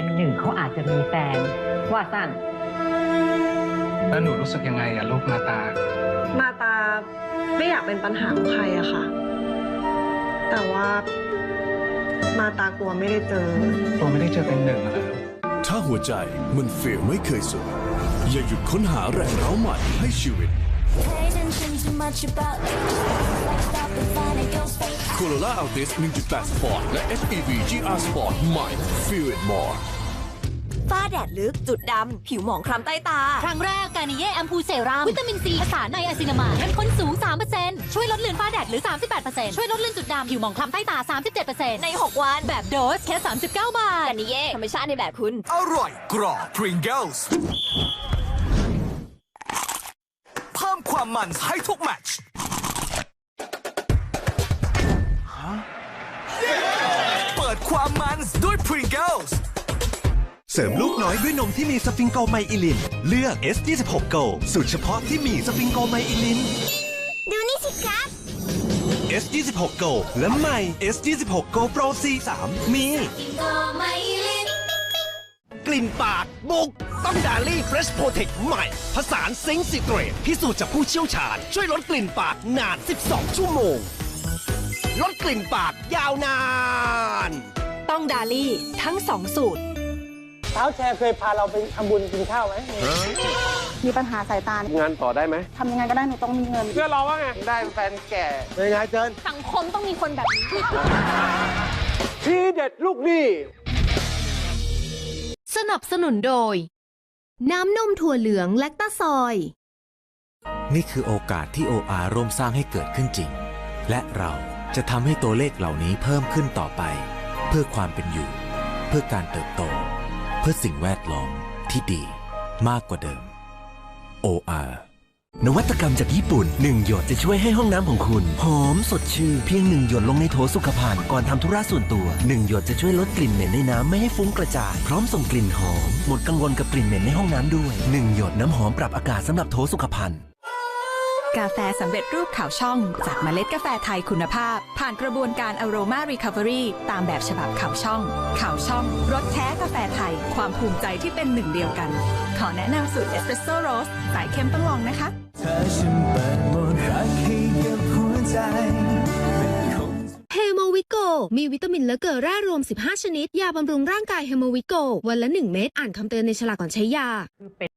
เป็นหนึ่งเขาอาจจะมีแฟน ว่าสั้น แล้วหนูรู้สึกยังไงอะลูกมาตา มาตาไม่อยากเป็นปัญหาของใครอะค่ะ แต่ว่ามาตากลัวไม่ได้เจอ ตัวไม่ได้เจอเป็นหนึ่งอะเหรอลูก ถ้าหัวใจมันเฟลไม่เคยสุดอย่าหยุดค้นหาแรงเร้าใหม่ให้ชีวิต Corolla Altis 1.8 Sport และ HEV GR Sport ใหม่ Feel it more ฝ้าแดดลึกจุดดำ ผิวหมองคล้ำใต้ตา ครั้งแรกการนิเย่แอมพูเซรั่มวิตามินซีผสานในอะซินามายเข้มข้นสูง 3%ช่วยลดเลือนฝ้าแดดหรือ 38%ช่วยลดเลือนจุดดำ ผิวหมองคล้ำใต้ตา 37%ใน 6 วัน แบบโดส แค่ 39 บาทกันนิเย่ธรรมชาติในแบบคุณ อร่อยกรอบ Pringles เพิ่ม ความมันให้ทุกแมตช์เปิดความมันด้วย Pringles เสริมลูกน้อยด้วยนมที่มีสฟิงโกไมอิลิน เลือก S26 Go สูตรเฉพาะที่มีสฟิงโกไมอิลิน ดูนี่สิครับ S26 Go และใหม่ S26 Go Pro C3 มีก็ไม่ลิ้นก ลิ่นปากบุก ต้องดาลี่เฟรชโปรเทคใหม่ ผสานซิงค์ซิเตรตพิสูจน์จากผู้เชี่ยวชาญ ช่วยลดกลิ่นปากนาน 12 ชั่วโมง ลดกลิ่นปากยาวนาน ต้องดาลี่ทั้ง2สูตร เท้าแชร์เคยพาเราไปทำบุญกินข้าวไหม มีปัญหาสายตางานต่อได้ไหมทำยังไงก็ได้หนูต้องมีเงิน เพื่อนเราว่าไง ได้แฟนแก่เป็นไงเจินสังคมต้องมีคนแบบนี้ ทีเด็ดลูกหนี้ สนับสนุนโดย น้ำนมถั่วเหลืองแลคตาซอย นี่คือโอกาสที่ OR ร่วมสร้างให้เกิดขึ้นจริง และเราจะทำให้ตัวเลขเหล่านี้เพิ่มขึ้นต่อไป เพื่อความเป็นอยู่ เพื่อการเติบโต เพื่อสิ่งแวดล้อมที่ดีมากกว่าเดิม OR นวัตกรรมจากญี่ปุ่นหนึ่งหยดจะช่วยให้ห้องน้ำของคุณ หอมสดชื่นเพียงหนึ่งหยดลงในโถสุขภัณฑ์ก่อนทำธุระส่วนตัวหนึ่งหยดจะช่วยลดกลิ่นเหม็นในน้ำไม่ให้ฟุ้งกระจาย พร้อมส่งกลิ่นหอม หมดกังวลกับกลิ่นเหม็นในห้องน้ำด้วยหนึ่งหยดน้ำหอมปรับอากาศสำหรับโถสุขภัณฑ์ กาแฟสำเร็จรูปขาวช่อง จากเมล็ดกาแฟไทยคุณภาพ ผ่านกระบวนการ Aroma Recovery ตามแบบฉบับขาวช่องขาวช่องรสแท้กาแฟไทย ความภูมิใจที่เป็นหนึ่งเดียวกัน ขอแนะนำสูตรเอสเปรสโซ่โรสสายเข้มต้องลองนะคะเฮโมวิโก มีวิตามินและเกลือแร่รวม 15 ชนิด ยาบำรุงร่างกายเฮโมวิโก วันละ 1 เม็ด อ่านคำเตือนในฉลากก่อนใช้ยาคือเป็น